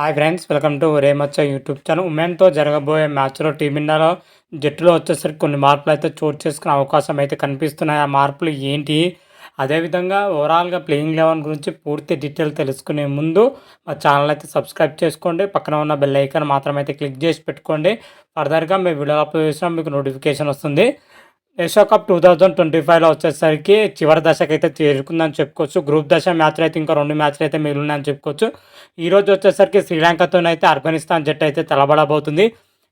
Hi friends welcome to రేమచ్చ YouTube channel. ఉమెన్తో జరగబోయే మ్యాచ్లో టీమిండియాలో జట్టులో వచ్చేసరికి కొన్ని మార్పులు అయితే చోటు చేసుకునే అవకాశం అయితే కనిపిస్తున్నాయి. ఆ మార్పులు ఏంటి? అదేవిధంగా ఓవరాల్గా ప్లేయింగ్ లెవెన్ గురించి పూర్తి డీటెయిల్ తెలుసుకునే ముందు మా ఛానల్ అయితే సబ్స్క్రైబ్ చేసుకోండి. పక్కన ఉన్న బెల్ ఐకాన్ మాత్రం అయితే క్లిక్ చేసి పెట్టుకోండి. ఫర్దర్గా మేము వీడియో అప్లోడ్ చేసినా మీకు నోటిఫికేషన్ వస్తుంది. Asia cup two thousand twenty ఫైవ్లో వచ్చేసరికి చివరి దశకు అయితే చేరుకుందని చెప్పుకోవచ్చు. గ్రూప్ దశ మ్యాచ్లు అయితే ఇంకా రెండు మ్యాచ్లు అయితే మిగిలినాయని చెప్పుకోవచ్చు. ఈరోజు వచ్చేసరికి శ్రీలంకతోనైతే ఆఫ్ఘనిస్తాన్ జట్టు అయితే తలబడబోతుంది.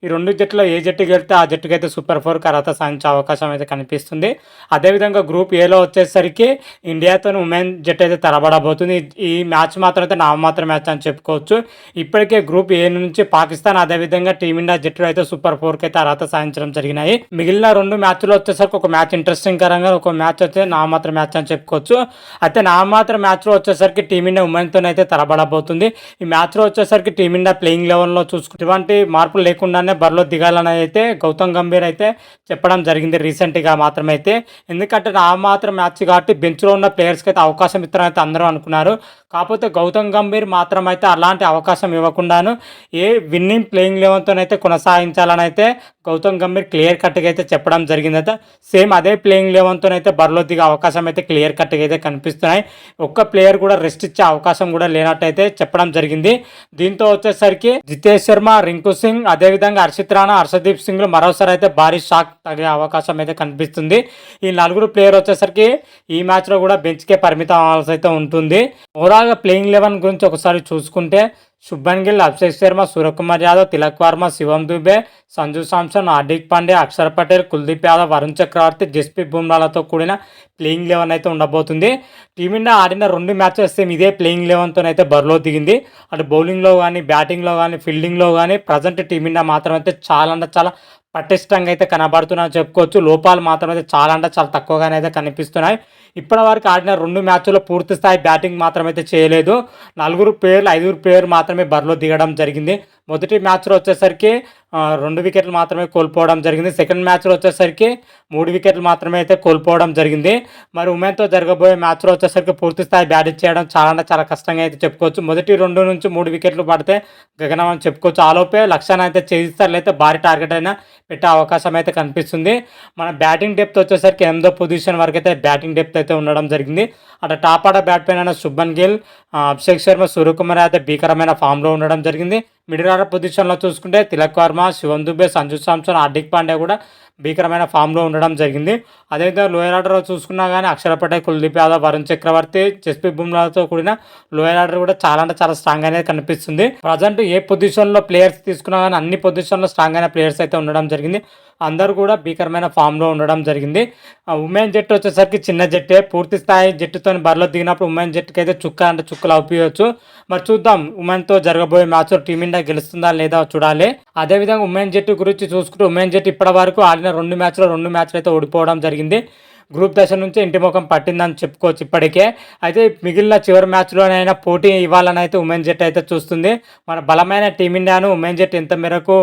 ఈ రెండు జట్టులో ఏ జట్టు గెలితే ఆ జట్టుకి అయితే సూపర్ ఫోర్ అర్హత సాధించే అవకాశం అయితే కనిపిస్తుంది. అదేవిధంగా గ్రూప్ ఏలో వచ్చేసరికి ఇండియాతో ఉమెన్ జట్టు అయితే తలబడబోతుంది ఈ మ్యాచ్ మాత్రం అయితే నామమాత్ర మ్యాచ్ అని చెప్పుకోవచ్చు. ఇప్పటికే గ్రూప్ ఏ నుంచి పాకిస్తాన్ అదేవిధంగా టీమిండియా జట్టులో అయితే సూపర్ ఫోర్కి అయితే అర్హత సాధించడం జరిగినాయి. మిగిలిన రెండు మ్యాచ్లు వచ్చేసరికి ఒక మ్యాచ్ ఇంట్రెస్టింగ్ కరంగా ఒక మ్యాచ్ అయితే నామమాత్ర మ్యాచ్ అని చెప్పుకోవచ్చు. అయితే నామమాత్ర మ్యాచ్లో వచ్చేసరికి టీమిండియా ఉమెన్తో అయితే తలబడబోతుంది ఈ మ్యాచ్లో వచ్చేసరికి టీమిండియా ప్లేయింగ్ లెవెల్లో చూసుకుంటే ఇటువంటి మార్పులు లేకుండానే బరిలో దిగాలని అయితే గౌతమ్ గంభీర్ అయితే చెప్పడం జరిగింది రీసెంట్గా మాత్రమే అయితే ఎందుకంటే ఆ మాత్రం మ్యాచ్ కాబట్టి బెంచ్లో ఉన్న ప్లేయర్స్కి అయితే అవకాశం ఇస్తారని అయితే అందరూ అనుకున్నారు. కాకపోతే గౌతమ్ గంభీర్ మాత్రం అయితే అలాంటి అవకాశం ఇవ్వకుండాను ఏ విన్నింగ్ ప్లేయింగ్ లెవెన్తోనైతే కొనసాగించాలని అయితే గౌతమ్ గంభీర్ క్లియర్ కట్గా అయితే చెప్పడం జరిగింది అయితే సేమ్ అదే ప్లేయింగ్ లెవెన్తోనైతే బరిలో దిగే అవకాశం అయితే క్లియర్ కట్గా అయితే కనిపిస్తున్నాయి. ఒక్క ప్లేయర్ కూడా రెస్ట్ ఇచ్చే అవకాశం కూడా లేనట్టయితే చెప్పడం జరిగింది. దీంతో వచ్చేసరికి జితేష్ శర్మ రింకు సింగ్ అదేవిధంగా హర్షిత్ రాణా హర్షదీప్ సింగ్లు మరోసారి అయితే భారీ షాక్ తగిలే అవకాశం అయితే కనిపిస్తుంది. ఈ నలుగురు ప్లేయర్ వచ్చేసరికి ఈ మ్యాచ్లో కూడా బెంచ్కే పరిమితం అవ్వాల్సి అయితే ఉంటుంది. ఓవరాల్గా ప్లేయింగ్ లెవెన్ గురించి ఒకసారి చూసుకుంటే శుభన్ గిల్ అభిషేక్ శర్మ సూర్యకుమార్ యాదవ్ తిలక్ వర్మ శివం దుబే సంజు సాంసన్ హార్దిక్ పాండే అక్షర్ పటేల్ కుల్దీప్ యాదవ్ వరుణ్ చక్రవర్తి జస్ప్రీత్ బుమ్రాలతో కూడిన ప్లేయింగ్ లెవెన్ అయితే ఉండబోతుంది. టీమిండియా ఆడిన రెండు మ్యాచెస్ సేమ్ ఇదే ప్లేయింగ్ లెవెన్తో అయితే బరిలో దిగింది. అటు బౌలింగ్లో కానీ బ్యాటింగ్లో కానీ ఫీల్డింగ్లో కానీ ప్రజెంట్ టీమిండియా మాత్రం అయితే చాలా అంటే చాలా పటిష్టంగా అయితే కనబడుతున్నాయని చెప్పుకోవచ్చు. లోపాలు మాత్రం అయితే చాలా అంటే చాలా తక్కువగానే అయితే కనిపిస్తున్నాయి. ఇప్పటి వరకు ఆడిన రెండు మ్యాచ్ల్లో పూర్తి స్థాయి బ్యాటింగ్ మాత్రమైతే చేయలేదు. నలుగురు పేర్లు ఐదుగురు పేరు మాత్రమే బరిలో దిగడం జరిగింది. మొదటి మ్యాచ్లో వచ్చేసరికి రెండు వికెట్లు మాత్రమే కోల్పోవడం జరిగింది. సెకండ్ మ్యాచ్లో వచ్చేసరికి మూడు వికెట్లు మాత్రమే అయితే కోల్పోవడం జరిగింది. మరి ఉమెన్తో జరగబోయే మ్యాచ్లో వచ్చేసరికి పూర్తి స్థాయి బ్యాటింగ్ చేయడం చాలా చాలా కష్టంగా అయితే చెప్పుకోవచ్చు. మొదటి రెండు నుంచి మూడు వికెట్లు పడితే గగనం అని చెప్పుకోవచ్చు. ఆలోపే లక్ష్యాన్ని అయితే చేయిస్తారు లేకపోతే భారీ టార్గెట్ అయినా పెట్టే అవకాశం అయితే కనిపిస్తుంది. మన బ్యాటింగ్ డెప్త్ వచ్చేసరికి ఎనిమిదో పొజిషన్ వరకు అయితే బ్యాటింగ్ డెప్త్ అయితే ఉండడం జరిగింది. అటు టాప్ ఆడ బ్యాట్ పైన శుభన్ గిల్ అభిషేక్ శర్మ సూర్యకుమార్ అయితే భీకరమైన ఫామ్లో ఉండడం జరిగింది. మిడిల్ ఆర్డర్ పొజిషన్లో చూసుకుంటే తిలక్ వర్మ శివం దుబే సంజు సాంసన్ హార్దిక్ పాండే కూడా భీకరమైన ఫామ్లో ఉండడం జరిగింది. అదేవిధంగా లోయర్ ఆర్డర్లో చూసుకున్నా కానీ అక్షర పటేల్ కుల్దీప్ యాదవ్ వరుణ్ చక్రవర్తి జస్ప్రీత్ బుమ్రాతో కూడిన లోయర్ ఆర్డర్ కూడా చాలా అంటే చాలా స్ట్రాంగ్ అనేది కనిపిస్తుంది. ప్రజెంట్ ఏ పొజిషన్లో ప్లేయర్స్ తీసుకున్నా కానీ అన్ని పొజిషన్లో స్ట్రాంగ్ అయిన ప్లేయర్స్ అయితే ఉండడం జరిగింది. అందరూ కూడా భీకరమైన ఫామ్లో ఉండడం జరిగింది. ఉమెన్ జట్టు వచ్చేసరికి చిన్న జట్టే. పూర్తి స్థాయి జట్టుతో బరిలో దిగినప్పుడు ఉమెన్ జట్టుకి అయితే చుక్క అంటే చుక్కలు అవుపించవచ్చు మరి చూద్దాం ఉమెన్తో జరగబోయే మ్యాచ్లో టీమిండియా గెలుస్తుందా లేదా చూడాలి. అదేవిధంగా ఉమెన్ జట్టు గురించి చూసుకుంటే ఉమెన్ జట్టు ఇప్పటి వరకు ఆడిన రెండు మ్యాచ్లో రెండు మ్యాచ్లు అయితే ఓడిపోవడం జరిగింది. గ్రూప్ దశ నుంచి ఇంటి ముఖం పట్టిందని చెప్పుకోవచ్చు ఇప్పటికే. అయితే మిగిలిన చివరి మ్యాచ్లోనైనా పోటీ ఇవ్వాలని అయితే ఉమెన్ జట్ అయితే చూస్తుంది. మన బలమైన టీమిండియాను ఉమెన్ జట్ ఎంత మేరకు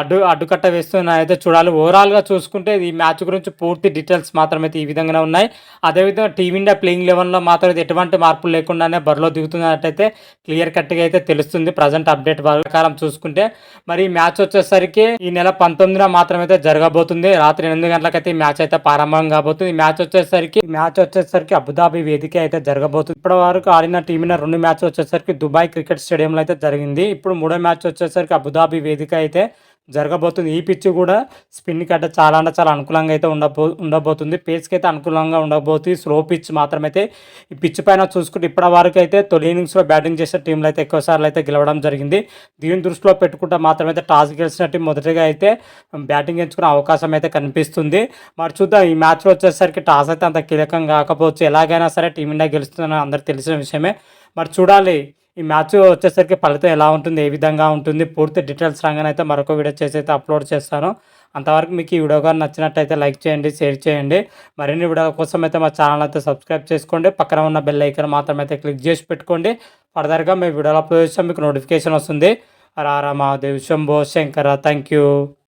అడ్డు అడ్డుకట్ట వేస్తున్న అయితే చూడాలి. ఓవరాల్గా చూసుకుంటే ఈ మ్యాచ్ గురించి పూర్తి డీటెయిల్స్ మాత్రమైతే ఈ విధంగానే ఉన్నాయి. అదేవిధంగా టీమిండియా ప్లేయింగ్ లెవెన్లో మాత్రం ఎటువంటి మార్పులు లేకుండానే బరిలో దిగుతున్నట్టయితే క్లియర్ కట్గా అయితే తెలుస్తుంది. ప్రజెంట్ అప్డేట్ ప్రకారం చూసుకుంటే మరి ఈ మ్యాచ్ వచ్చేసరికి ఈ నెల పంతొమ్మిదిన మాత్రమైతే జరగబోతుంది. రాత్రి ఎనిమిది గంటలకైతే ఈ మ్యాచ్ అయితే ప్రారంభం కాబోతుంది. ఈ మ్యాచ్ వచ్చేసరికి మ్యాచ్ వచ్చేసరికి అబుదాబి వేదిక అయితే జరగబోతుంది. ఇప్పటి వరకు ఆడిన టీమిన రెండు మ్యాచ్ వచ్చేసరికి దుబాయ్ క్రికెట్ స్టేడియంలో అయితే జరిగింది. ఇప్పుడు మూడో మ్యాచ్ వచ్చేసరికి అబుదాబి వేదిక అయితే జరగబోతుంది. ఈ పిచ్ కూడా స్పిన్ కట్ట చాలా అంటే చాలా అనుకూలంగా అయితే ఉండబో ఉండబోతుంది. పేస్కి అయితే అనుకూలంగా ఉండబోతుంది. స్లో పిచ్ మాత్రమైతే ఈ పిచ్ పైన చూసుకుంటే ఇప్పటి వరకు అయితే తొలి ఇన్నింగ్స్లో బ్యాటింగ్ చేసే టీంలు అయితే ఎక్కువసార్లు అయితే గెలవడం జరిగింది. దీని దృష్టిలో పెట్టుకుంటే మాత్రమైతే టాస్ గెలిచిన టీం మొదటిగా అయితే బ్యాటింగ్ ఎంచుకునే అవకాశం అయితే కనిపిస్తుంది. మరి చూద్దాం ఈ మ్యాచ్లో వచ్చేసరికి టాస్ అయితే అంత కీలకం కాకపోవచ్చు. ఎలాగైనా సరే టీమిండియా గెలుస్తుందని అందరికి తెలిసిన విషయమే. మరి చూడాలి ఈ మ్యాచ్ వచ్చేసరికి ఫలితం ఎలా ఉంటుంది ఏ విధంగా ఉంటుంది పూర్తి డీటెయిల్స్ రాగానే అయితే మరొక వీడియో చేసి అయితే అప్లోడ్ చేస్తాను. అంతవరకు మీకు ఈ వీడియో కానీ నచ్చినట్టయితే లైక్ చేయండి షేర్ చేయండి. మరిన్ని వీడియో కోసం అయితే మా ఛానల్ అయితే సబ్స్క్రైబ్ చేసుకోండి. పక్కన ఉన్న బెల్ ఐకన్ మాత్రం అయితే క్లిక్ చేసి పెట్టుకోండి. ఫర్దర్గా మేము వీడియోలో అప్లోడ్ చేస్తాం మీకు నోటిఫికేషన్ వస్తుంది. రారా మహాదేవ్ శంభో శంకర థ్యాంక్ యూ